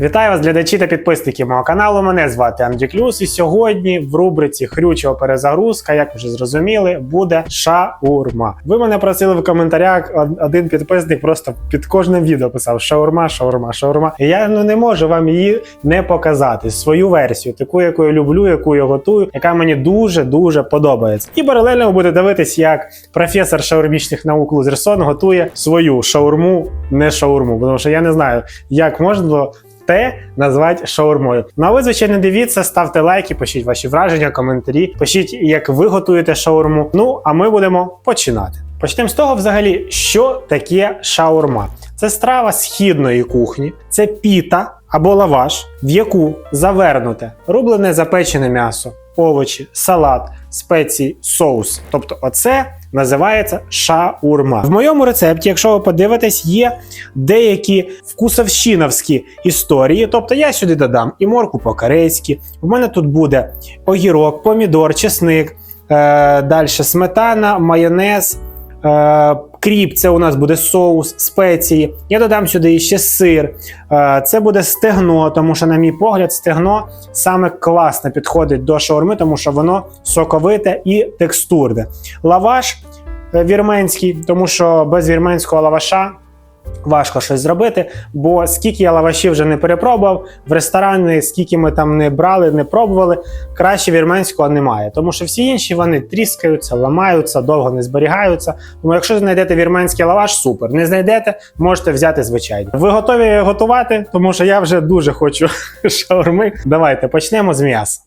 Вітаю вас, глядачі та підписники мого каналу. Мене звати Андрій Клюс. І сьогодні в рубриці Хрючова перезагрузка, як вже зрозуміли, буде шаурма. Ви мене просили в коментарях. Один підписник просто під кожним відео писав шаурма, шаурма, шаурма. І я ну не можу вам її не показати. Свою версію, таку, яку я люблю, яку я готую, яка мені дуже дуже подобається. І паралельно ви будете дивитись, як професор шаурмічних наук Лузерсон готує свою шаурму, не шаурму, тому що я не знаю, як можна було те назвати шаурмою. Ну а ви, звичайно, дивіться, ставте лайки, пишіть ваші враження, коментарі, пишіть, як ви готуєте шаурму. Ну а ми будемо починати. Почнемо з того, взагалі, що таке шаурма. Це страва східної кухні, це піта або лаваш, в яку завернуте рублене запечене м'ясо, овочі, салат, спеції, соус. Тобто, оце називається шаурма. В моєму рецепті, якщо ви подивитесь, є деякі вкусовщиновські історії. Тобто я сюди додам і морку по-корейськи. В мене тут буде огірок, помідор, чесник, е, далі сметана, майонез. Е, кріп, це у нас буде соус, спеції. Я додам сюди ще сир. Е, це буде стегно, тому що, на мій погляд, стегно саме класно підходить до шаурми, тому що воно соковите і текстурне. Лаваш е, вірменський, тому що без вірменського лаваша важко щось зробити. Бо скільки я лавашів вже не перепробував, в ресторани, скільки ми там не брали, не пробували, краще вірменського немає. Тому що всі інші вони тріскаються, ламаються, довго не зберігаються. Тому якщо знайдете вірменський лаваш, супер. Не знайдете, можете взяти звичайно. Ви готові готувати? Тому що я вже дуже хочу шаурми. Давайте почнемо з м'яса.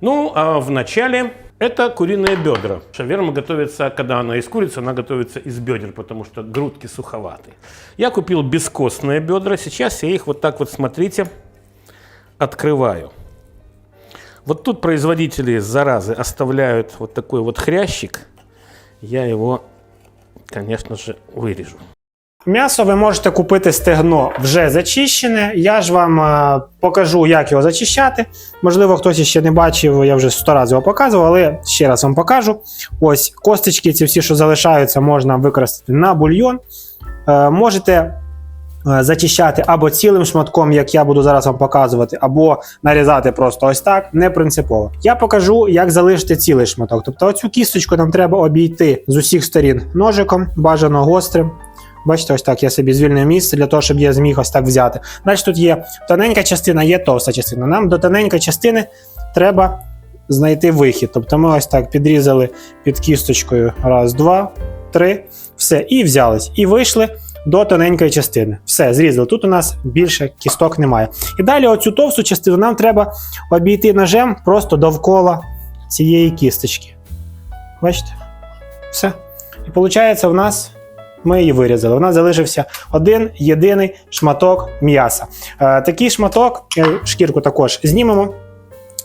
Ну, а вначале это куриные бедра. Шаверма готовится, когда она из курицы, она готовится из бедер, потому что грудки суховатые. Я купил бескостные бедра, сейчас я их вот так вот, смотрите, открываю. Вот тут производители, заразы, оставляют вот такой вот хрящик. Я его, конечно же, вырежу. М'ясо ви можете купити стегно вже зачищене. Я ж вам е, покажу, як його зачищати. Можливо, хтось ще не бачив, я вже сто разів його показував, але ще раз вам покажу. Ось косточки, ці всі, що залишаються, можна використати на бульйон. Е, можете е, зачищати або цілим шматком, як я буду зараз вам показувати, або нарізати просто ось так, не принципово. Я покажу, як залишити цілий шматок. Тобто, оцю кісточку нам треба обійти з усіх сторін ножиком, бажано гострим. Бачите, ось так я собі звільнив місце для того, щоб я зміг ось так взяти. Далі тут є тоненька частина, є товста частина. Нам до тоненької частини треба знайти вихід. Тобто ми ось так підрізали під кісточкою. Раз, два, три, все, і взялись. І вийшли до тоненької частини. Все, зрізали. Тут у нас більше кісток немає. І далі оцю товсту частину нам треба обійти ножем просто довкола цієї кісточки. Бачите? Все. І виходить, в нас ми її вирізали. У нас залишився один єдиний шматок м'яса. Е, такий шматок, е, шкірку також знімемо.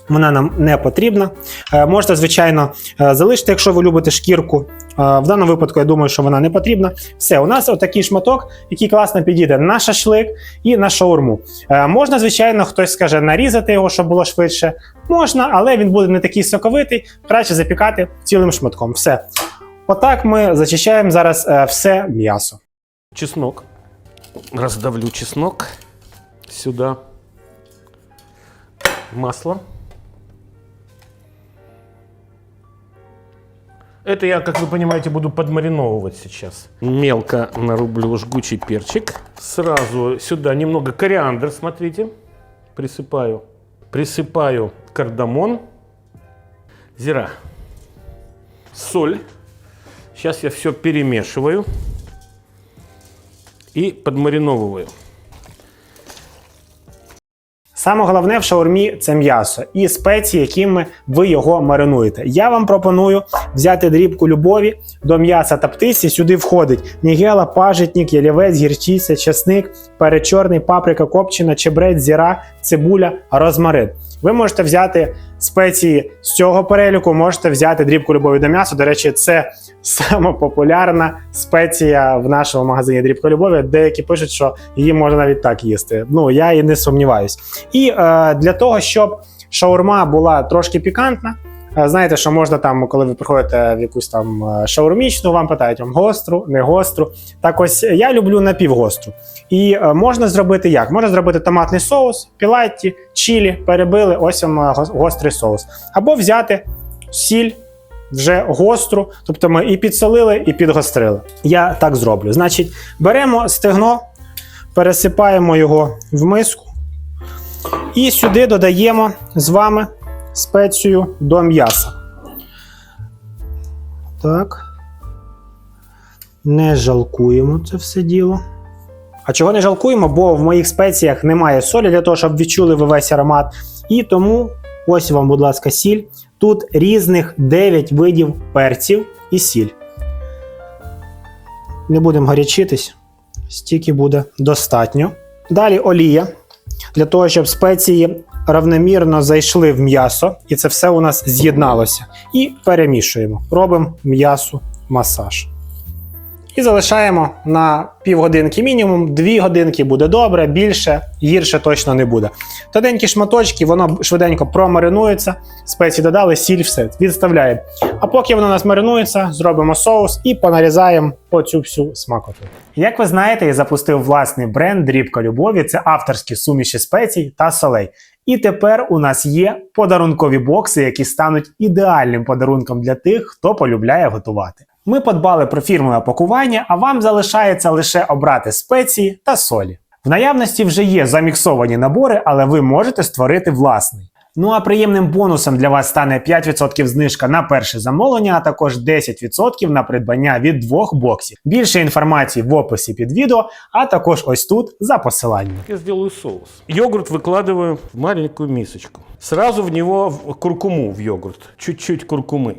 Вона нам не потрібна. Е, можете, звичайно, залишити, якщо ви любите шкірку. В даному випадку, я думаю, що вона не потрібна. Все, у нас отакий шматок, який класно підійде на шашлик і на шаурму. Можна, звичайно, хтось скаже нарізати його, щоб було швидше. Можна, але він буде не такий соковитий. Краще запікати цілим шматком. Все. Отак ми зачищаємо зараз е, все м'ясо. Чеснок. Раздавлю чеснок сюда. Масло. Это я, как вы понимаете, буду подмариновывать сейчас. Мелко нарублю жгучий перчик. Сразу сюда немного кориандр, смотрите. Присыпаю. Присыпаю кардамон. Зира. Соль. Сейчас я все перемешиваю и подмариновываю. Саме головне в шаурмі це м'ясо і спеції, якими ви його маринуєте. Я вам пропоную взяти дрібку любові до м'яса та птиці. Сюди входить нігела, пажитник, ялівець, гірчиця, чесник, перець чорний, паприка копчена, чебрець, зіра, цибуля, розмарин. Ви можете взяти спеції з цього переліку, можете взяти дрібку любові до м'яса. До речі, це сама популярна спеція в нашому магазині дрібка любові. Деякі пишуть, що її можна навіть так їсти. Ну я і не сумніваюсь. І е, для того, щоб шаурма була трошки пікантна, Знаєте, що можна там, коли ви приходите в якусь там е, шаурмічну, вам питають вам гостру, не гостру. Так ось е, я люблю напівгостру. І е, можна зробити як? Можна зробити томатний соус, пілатті, чілі, перебили, ось вам е, гострий соус. Або взяти сіль вже гостру, тобто ми і підсолили, і підгострили. Я так зроблю. Значить, беремо стегно, пересипаємо його в миску. І сюди додаємо з вами спецію до м'яса. Так. Не жалкуємо це все діло. А чого не жалкуємо? Бо в моїх спеціях немає солі для того, щоб відчули ви весь аромат. І тому ось вам, будь ласка, сіль. Тут різних 9 видів перців і сіль. Не будемо гарячитись, стільки буде достатньо. Далі олія для того, щоб спеції равномірно зайшли в м'ясо, і це все у нас з'єдналося. І перемішуємо. Робимо м'ясу масаж. І залишаємо на півгодинки мінімум, дві годинки буде добре, більше, гірше точно не буде. Тоненькі шматочки, воно швиденько промаринується, спеції додали, сіль, все, відставляємо. А поки воно у нас маринується, зробимо соус і понарізаємо оцю всю смакоту. Як ви знаєте, я запустив власний бренд Дрібка любові. Це авторські суміші спецій та солей. І тепер у нас є подарункові бокси, які стануть ідеальним подарунком для тих, хто полюбляє готувати. Ми подбали про фірмове пакування, а вам залишається лише обрати спеції та солі. В наявності вже є заміксовані набори, але ви можете створити власний. Ну а приємним бонусом для вас стане 5% знижка на перше замовлення, а також 10% на придбання від двох боксів. Більше інформації в описі під відео, а також ось тут за посиланням. Я сделаю соус. Йогурт выкладываю в маленькую мисочку. Сразу в него в- куркуму в йогурт. Чуть-чуть куркумы.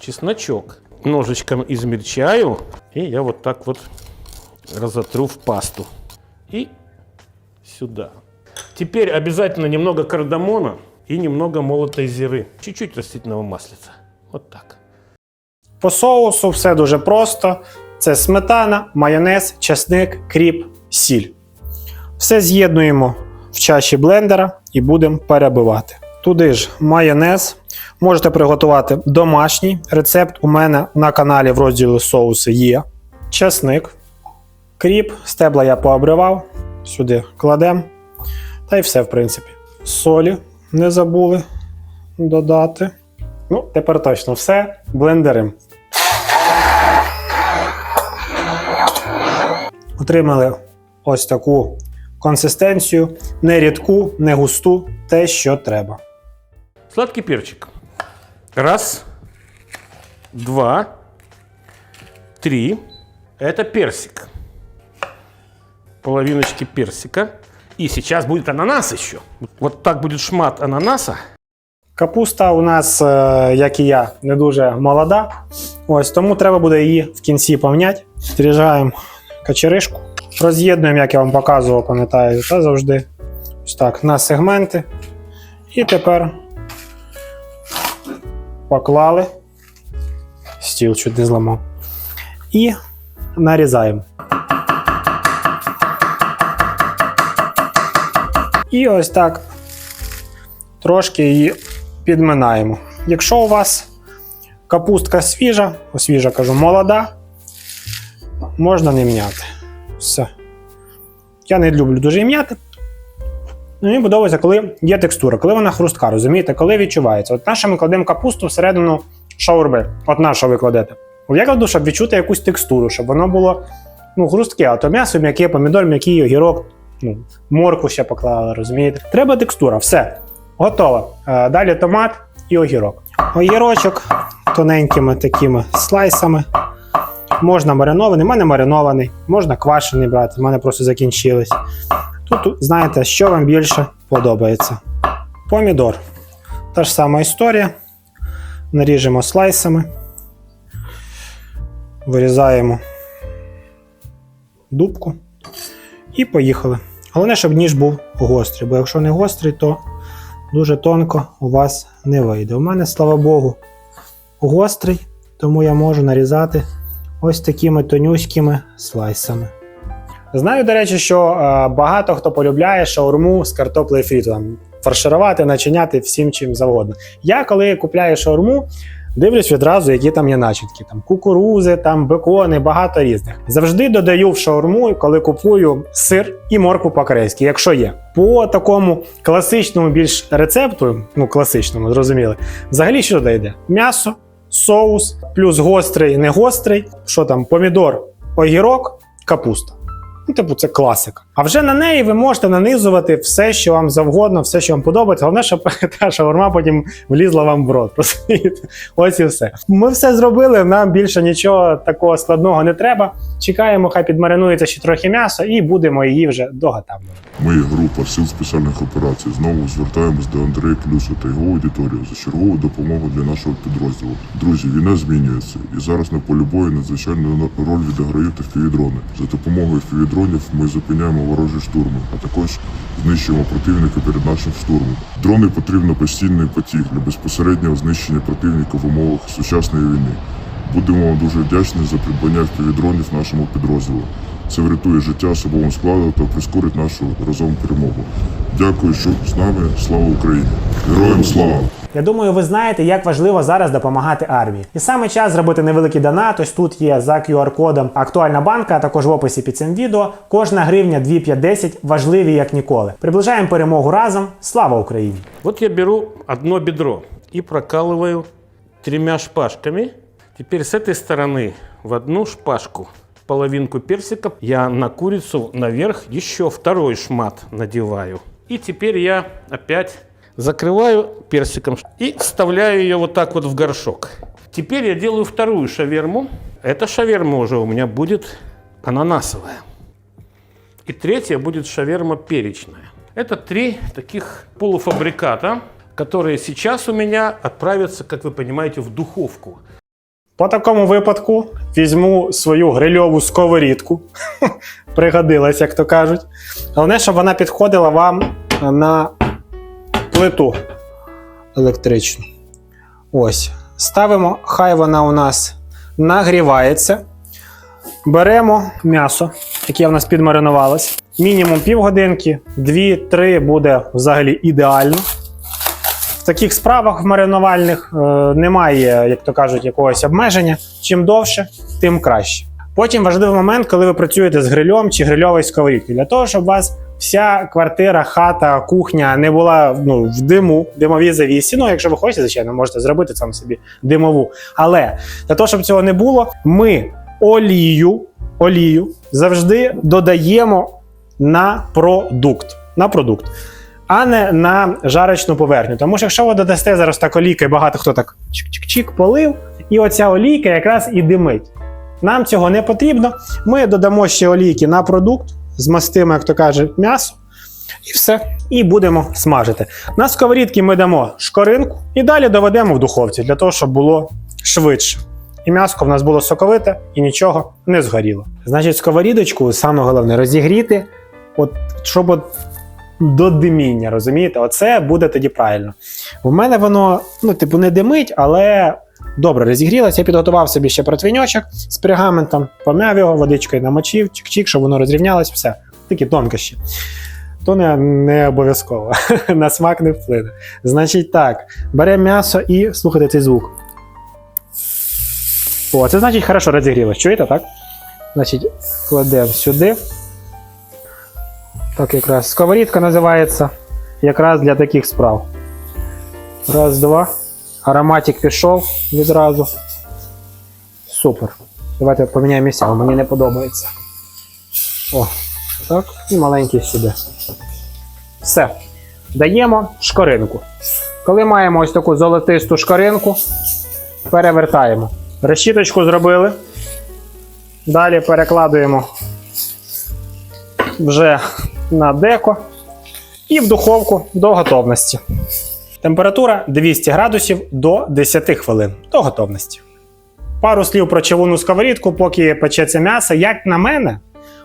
Чесночок. Ножичком измельчаю. И я вот так вот разотру в пасту. И сюда. Теперь обязательно немного кардамона и немного молотой зиры. Чуть-чуть растительного маслица. Вот так. По соусу все дуже просто: це сметана, майонез, чесник, кріп, сіль. Все з'єднуємо в чаші блендера і будемо перебивати. Туди ж майонез. Можете приготувати домашній рецепт. У мене на каналі в розділі соуси є. Чесник, кріп, стебла я пообривав. Сюди кладемо. Та й все, в принципі. Солі не забули додати. Ну, тепер точно все. Блендерим. Отримали ось таку консистенцію, не рідку, не густу, те, що треба. Сладкий перчик. Раз, два, три. Это персик. Половиночки персика. И сейчас будет ананас еще. Вот так будет шмат ананаса. Капуста у нас, е, як і я, не дуже молода. Ось тому треба буде її в кінці помняти. Зріжаємо качеришку, роз'єднуємо, як я вам показував, пам'ятаю, та завжди. Ось так, на сегменти. І тепер поклали. Стіл чуть не зламав. І нарізаємо. І ось так трошки її підминаємо. Якщо у вас капустка свіжа, о, свіжа кажу, молода, можна не м'яти. Все. Я не люблю дуже м'яти. Ну, Мені подобається, коли є текстура, коли вона хрустка, розумієте, коли відчувається. От наша ми кладемо капусту всередину шаурби. От на що ви кладете. Я кладу, щоб відчути якусь текстуру, щоб воно було ну, хрустке, а то м'ясо м'яке, помідор, м'який, огірок, ну, морку ще поклали, розумієте? Треба текстура, все. Готово. Е, Далі томат і огірок. Огірочок тоненькими такими слайсами. Можна маринований, в мене маринований, можна квашений брати, в мене просто закінчились. Тут знаєте, що вам більше подобається. Помідор. Та ж сама історія. Наріжемо слайсами. Вирізаємо дубку. І поїхали. Головне, щоб ніж був гострий, бо якщо не гострий, то дуже тонко у вас не вийде. У мене, слава Богу, гострий, тому я можу нарізати ось такими тонюськими слайсами. Знаю, до речі, що е, багато хто полюбляє шаурму з картоплею фрі, там фарширувати, начиняти всім чим завгодно. Я коли купляю шаурму, дивлюсь відразу, які там є начинки. Там кукурузи, там бекони, багато різних. Завжди додаю в шаурму, коли купую сир і моркву по-корейськи, якщо є. По такому класичному більш рецепту, ну класичному, зрозуміли, взагалі що туди йде? М'ясо, соус, плюс гострий, не гострий. Що там, помідор, огірок, капуста. Ну, типу, це класика. А вже на неї ви можете нанизувати все, що вам завгодно, все, що вам подобається. Головне, щоб та шаурма потім влізла вам в рот. Розумієте? Ось і все. Ми все зробили. Нам більше нічого такого складного не треба. Чекаємо, хай підмаринується ще трохи м'яса, і будемо її вже доготавлювати. Ми, група сил спеціальних операцій, знову звертаємось до Андрея Клюса та його аудиторії за чергову допомогу для нашого підрозділу. Друзі, війна змінюється, і зараз на полі бою надзвичайну роль відіграють фівідрони. За допомогою фівідронів ми зупиняємо ворожі штурми, а також знищуємо противника перед нашим штурмом. Дрони потрібно постійний потік для безпосереднього знищення противника в умовах сучасної війни. Будемо вам дуже вдячні за придбання впівдронів нашому підрозділу. Це врятує життя особовому складу та прискорить нашу разом перемогу. Дякую, що з нами. Слава Україні! Героям слава! Я думаю, ви знаєте, як важливо зараз допомагати армії. І саме час зробити невеликий донат. Ось тут є за QR-кодом актуальна банка, а також в описі під цим відео. Кожна гривня 2,510 важливі як ніколи. Приближаємо перемогу разом. Слава Україні! Вот я беру одно бедро и прокалываю тремя шпажками. Теперь с этой стороны в одну шпажку половинку персика я на курицу наверх еще второй шмат надеваю. И теперь я опять закрываю персиком и вставляю ее вот так вот в горшок. Теперь я делаю вторую шаверму. Эта шаверма уже у меня будет ананасовая. И третья будет шаверма перечная. Это три таких полуфабриката, которые сейчас у меня отправятся, как вы понимаете, в духовку. По такому випадку візьму свою грильову сковорідку. Пригодилась, як то кажуть. Головне, щоб вона підходила вам на плиту електричну. Ось. Ставимо, хай вона у нас нагрівається. Беремо м'ясо, яке в нас підмаринувалось. Мінімум півгодинки, 2-3 буде взагалі ідеально. Таких справах маринувальних е, немає, як то кажуть, якогось обмеження. Чим довше, тим краще. Потім важливий момент, коли ви працюєте з грильом чи грильовою сковорідкою, для того, щоб у вас вся квартира, хата, кухня не була ну, в диму, димовій завісі. Ну, якщо ви хочете, звичайно, можете зробити сам собі димову. Але для того, щоб цього не було, ми олію, олію завжди додаємо на продукт. На продукт а не на жарочну поверхню. Тому що якщо ви додасте зараз так олійки, багато хто так чик-чик-чик полив, і оця олійка якраз і димить. Нам цього не потрібно. Ми додамо ще олійки на продукт, змастимо, як то каже, м'ясо, і все. І будемо смажити. На сковорідки ми дамо шкоринку і далі доведемо в духовці для того, щоб було швидше. І м'яско в нас було соковите і нічого не згоріло. Значить, сковорідочку саме головне розігріти, от, щоб от до диміння, розумієте? Оце буде тоді правильно. У мене воно, ну, типу, не димить, але добре розігрілося. Я підготував собі ще противіньочок з пергаментом, пом'яв його, водичкою намочив, чик-чик, щоб воно розрівнялось, все. Такі тонкощі. То не, не обов'язково. На смак не вплине. Значить, так, беремо м'ясо і слухайте цей звук. О, це значить хорошо розігрілось. Чуєте, так? Значить, кладемо сюди. Так, якраз сковорідка називається якраз для таких справ. Раз, два. Ароматик пішов відразу. Супер. Давайте поміняємо місця, мені не подобається. О, так, і маленький сюди. Все. Даємо шкоринку. Коли маємо ось таку золотисту шкоринку, перевертаємо. Решіточку зробили. Далі перекладуємо вже на деко і в духовку до готовності. Температура 200 градусів до 10 хвилин до готовності. Пару слів про чавунну сковорідку, поки печеться м'ясо. Як на мене,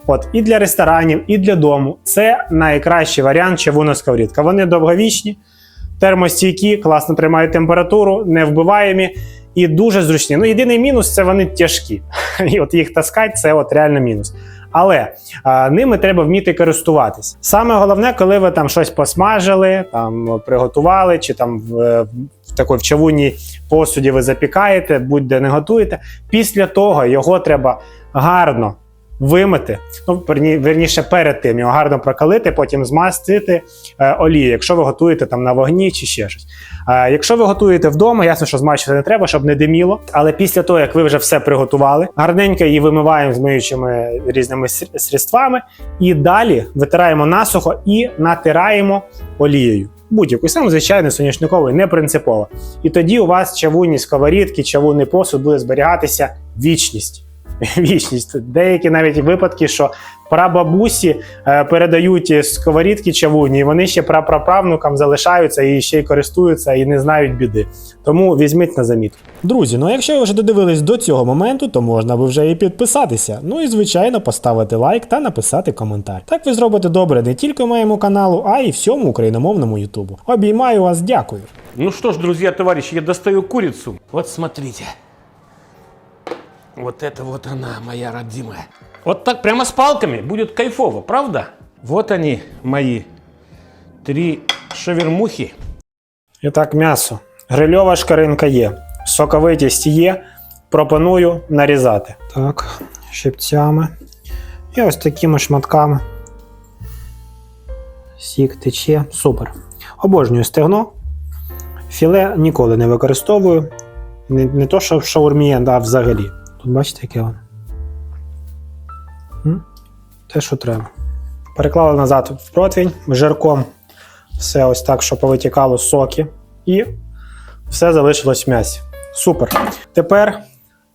от і для ресторанів, і для дому це найкращий варіант чавунна сковорідка. Вони довговічні, термостійкі, класно тримають температуру, невбиваємі і дуже зручні. Ну, єдиний мінус це вони тяжкі. І от їх таскати це от реально мінус. Але а, ними треба вміти користуватись. Саме головне, коли ви там щось посмажили, там приготували, чи там в, в такій в чавунній посуді ви запікаєте, будь-де не готуєте. Після того його треба гарно вимити. Ну, верні, верніше, перед тим його гарно прокалити, потім змастити е, олією, якщо ви готуєте там на вогні чи ще щось. Е, якщо ви готуєте вдома, ясно, що змащувати не треба, щоб не диміло. Але після того, як ви вже все приготували, гарненько її вимиваємо з миючими різними средствами, і далі витираємо насухо і натираємо олією. Будь-яку саме звичайно соняшниковий, не принципово. І тоді у вас чавунні сковорідки, чавунний посуд буде зберігатися вічність. Вічність. Деякі навіть випадки, що прабабусі е, передають сковорідки чавунні, і вони ще прапраправнукам залишаються і ще й користуються і не знають біди. Тому візьміть на замітку. Друзі, ну якщо ви вже додивились до цього моменту, то можна би вже і підписатися. Ну і звичайно поставити лайк та написати коментар. Так ви зробите добре не тільки моєму каналу, а й всьому україномовному Ютубу. Обіймаю вас, дякую. Ну что ж, друзья, товарищи, я достаю курицу. Вот смотрите. Вот это вот она, моя родимая. Вот так прямо с палками будет кайфово, правда? Вот они, мои три шавермухи. І так, м'ясо. Грильова шкаринка є. Соковитість є. Пропоную нарізати. Так, щипцями. І ось такими шматками. Сік тече. Супер. Обожнюю стегно. Філе ніколи не використовую. Не, не то, що в шаурмі, а взагалі. Тут бачите, яке воно. Те, що треба. Переклали назад в противень жирком. Все ось так, щоб повитікало соки. І все залишилось в м'ясі. Супер. Тепер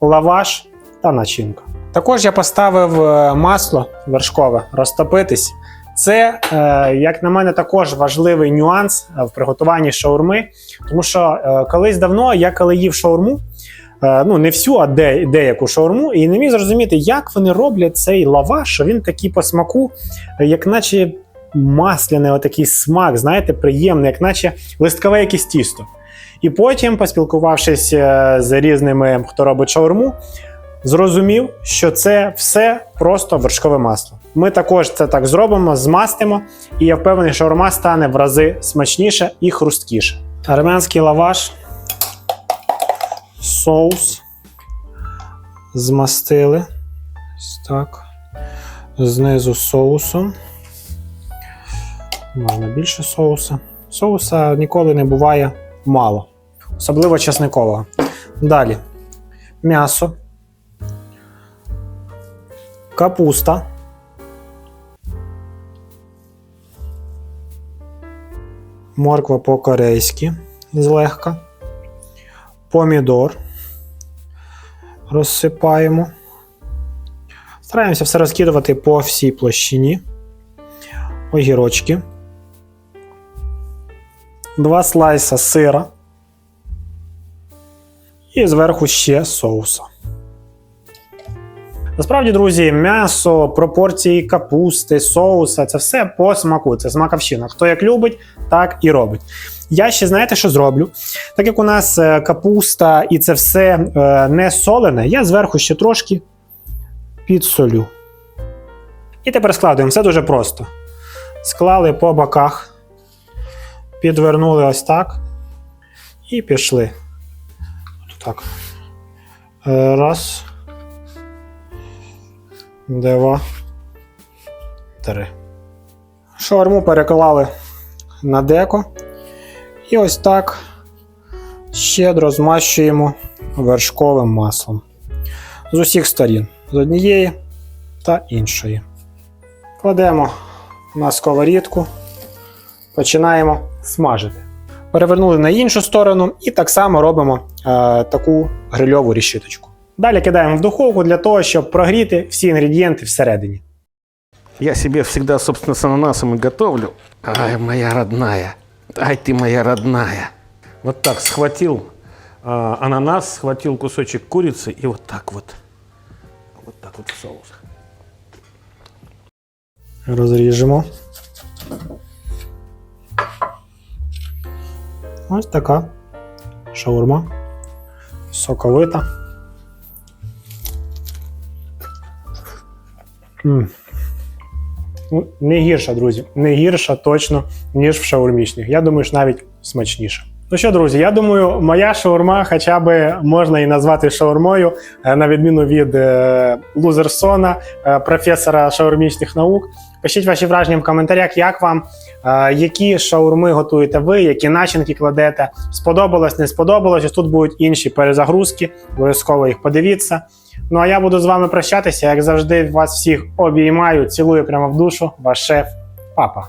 лаваш та начинка. Також я поставив е, масло вершкове розтопитись. Це, е, як на мене, також важливий нюанс е, в приготуванні шаурми. Тому що колись давно я коли їв шаурму, ну не всю, а де, деяку шаурму, і не міг зрозуміти, як вони роблять цей лаваш, що він такий по смаку, е, як наче масляний отакий смак, знаєте, приємний, як наче листкове якесь тісто. І потім, поспілкувавшись е, з різними, хто робить шаурму, зрозумів, що це все просто вершкове масло. Ми також це так зробимо, змастимо, і я впевнений, шаурма стане в рази смачніше і хрусткіше. Армянський лаваш, соус. Змастили. Так. Знизу соусом. Можна більше соуса. Соуса ніколи не буває мало, особливо чесникового. Далі м'ясо, капуста. Морква по-корейськи злегка. Помідор розсипаємо. Стараємося все розкидувати по всій площині. Огірочки. Два слайса сира. І зверху ще соуса. Насправді, друзі, м'ясо, пропорції капусти, соуса це все по смаку. Це смаковщина. Хто як любить, так і робить. Я ще знаєте, що зроблю? Так як у нас е, капуста і це все е, не солене, я зверху ще трошки підсолю. І тепер складуємо. Все дуже просто. Склали по боках, підвернули ось так. І пішли. Так. Е, Раз. Два. Три. Шаурму переклали на деко. І ось так щедро змащуємо вершковим маслом. З усіх сторін. З однієї та іншої. Кладемо на сковорідку, починаємо смажити. Перевернули на іншу сторону і так само робимо е, таку грильову рішиточку. Далі кидаємо в духовку для того, щоб прогріти всі інгредієнти всередині. Я себе всегда, собственно, с ананасом и готовлю. Ай, моя родная. Ай, ты моя родная. Вот так схватил а, ананас, схватил кусочек курицы и вот так вот. Вот так вот в соус. Розріжемо. Ось така шаурма. Соковита. М. Не гірша, друзі. Не гірша точно, ніж в шаурмічних. Я думаю, що навіть смачніше. Ну що, друзі, я думаю, моя шаурма хоча б можна і назвати шаурмою, е, на відміну від е, Лузерсона, е, професора шаурмічних наук. Пишіть ваші враження в коментарях, як вам, е, які шаурми готуєте ви, які начинки кладете. Сподобалось, не сподобалось. Ось тут будуть інші перезагрузки. Обов'язково їх подивіться. Ну а я буду з вами прощатися. Як завжди, вас всіх обіймаю, цілую прямо в душу. Ваш шеф, папа.